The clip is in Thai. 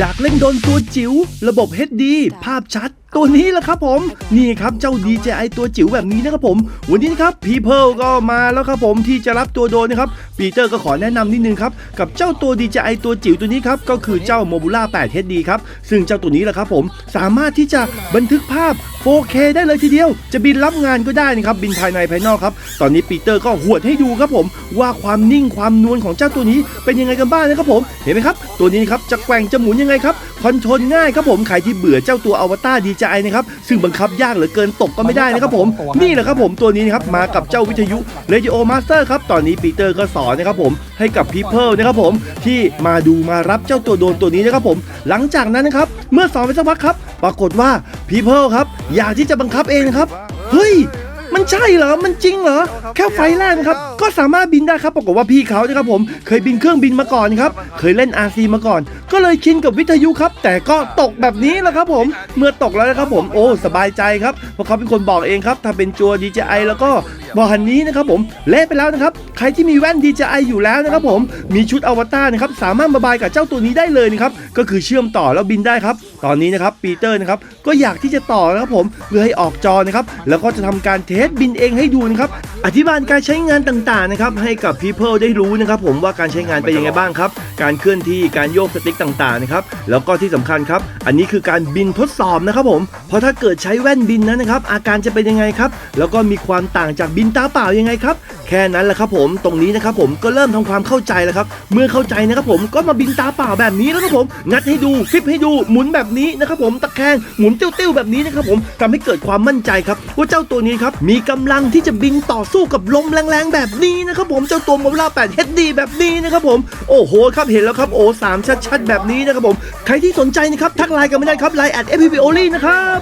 อยากเล่นโดนตัวจิ๋วระบบ HD ภาพชัด ตัวนี้แหละครับผมนี่ครับเจ้า DJI ตัวจิ๋วแบบนี้นะครับผม วันนี้นะครับ People ก็มาแล้วครับผมที่จะรับตัวโดนนะครับปีเตอร์ก็ขอแนะนำนิดนึงครับกับเจ้าตัว DJI ตัวจิ๋วตัวนี้ครับก็คือเจ้า Mobula 8 HD ครับซึ่งเจ้าตัวนี้แหละครับผมสามารถที่จะบันทึกภาพ 4K ได้เลยทีเดียว จะบินรับงานก็ได้นะครับบินภายในภายนอกครับตอนนี้ปีเตอร์ก็หวดให้ดูครับผม ว่าความนิ่งความนวลของเจ้าตัวนี้เป็นยังไงกันบ้างนะครับผมเห็นไหมครับตัวนี้ครับจะแกว่งจะหมุนยังไงครับคอนโทรลง่ายครับผมใครที่เบื่อเจ้าตัวอวตาร DJI นะครับซึ่งบังคับยากเหลือเกินตกก็ไม่ได้นะครับผมนี่แหละครับผมตัวนี้นะครับมากับเจ้าวิทยุ Radio Master ครับตอนนี้ปีเตอร์ก็สอนนะครับผมให้กับ People นะครับผมที่มาดูมารับเจ้าตัวโดนตัวนี้นะครับผม หลังจากนั้นนะครับเมื่อสอนไปสักพักครับ ปรากฏว่า People ครับอยากที่จะบังคับเองนะครับเฮ้ย มันใช่เหรอ มันจริงเหรอ แค่ไฟแรกนะครับ ก็สามารถบินได้ครับปรากฏว่าพี่เขานะครับผม เคยบินเครื่องบินมาก่อนครับ เคยเล่น RC มาก่อน ก็เลยชินกับวิทยุครับ แต่ก็ตกแบบนี้แหละครับผม เมื่อตกแล้วนะครับผม โอ้ สบายใจครับ เพราะเขาเป็นคนบอกเองครับ ถ้าเป็นจัว DJI แล้วก็บอหันนี้นะครับผม เละไปแล้วนะครับ ใครที่มีแว่น DJI อยู่แล้วนะครับผม มีชุดอวตารนะครับ สามารถมาบายกับเจ้าตัวนี้ได้เลยนะครับ ก็คือเชื่อมต่อแล้วบินได้ครับ ตอนนี้นะครับปีเตอร์นะครับ ก็อยากที่จะต่อนะครับผม เพื่อให้ออกจอนะครับ แล้วก็จะทำการเทสบินเองให้ดูนะครับ อธิบายการใช้งานต่างๆนะครับให้กับ people ได้รู้นะครับผมว่าการใช้งานเป็นยังไงบ้างครับ การเคลื่อนที่การโยกสติ๊กต่างๆนะครับแล้วก็ที่สำคัญครับ อันนี้คือการบินทดสอบนะครับผม เพราะถ้าเกิดใช้แว่นบินนั้นนะครับอาการจะเป็นยังไงครับ แล้วก็มีความต่างจากบินตาเปล่ายังไงครับแค่นั้นแหละครับผมตรงนี้นะครับผมก็เริ่มทำความเข้าใจแล้วครับ เมื่อเข้าใจนะครับผมก็มาบินตาเปล่าแบบนี้แล้วครับผม งัดให้ดูฟลิปให้ดูหมุนแบบนี้นะครับผมตะแคงหมุนติ้วๆแบบนี้นะครับผมทำให้เกิดความมั่นใจครับว่าเจ้าตัวนี้ครับมีกำลังที่จะบินต่อสู้กับลมแรงๆ แบบนี้นะครับผมเจ้าตัวโมล่า8 HD แบบนี้นะครับผมโอ้โหครับเห็นแล้วครับโอ้สามชัดๆ แบบนี้นะครับผม ใครที่สนใจนะครับทักไลน์กันไม่ได้ครับไลน์แอดเอพีพีโอลี่นะครับ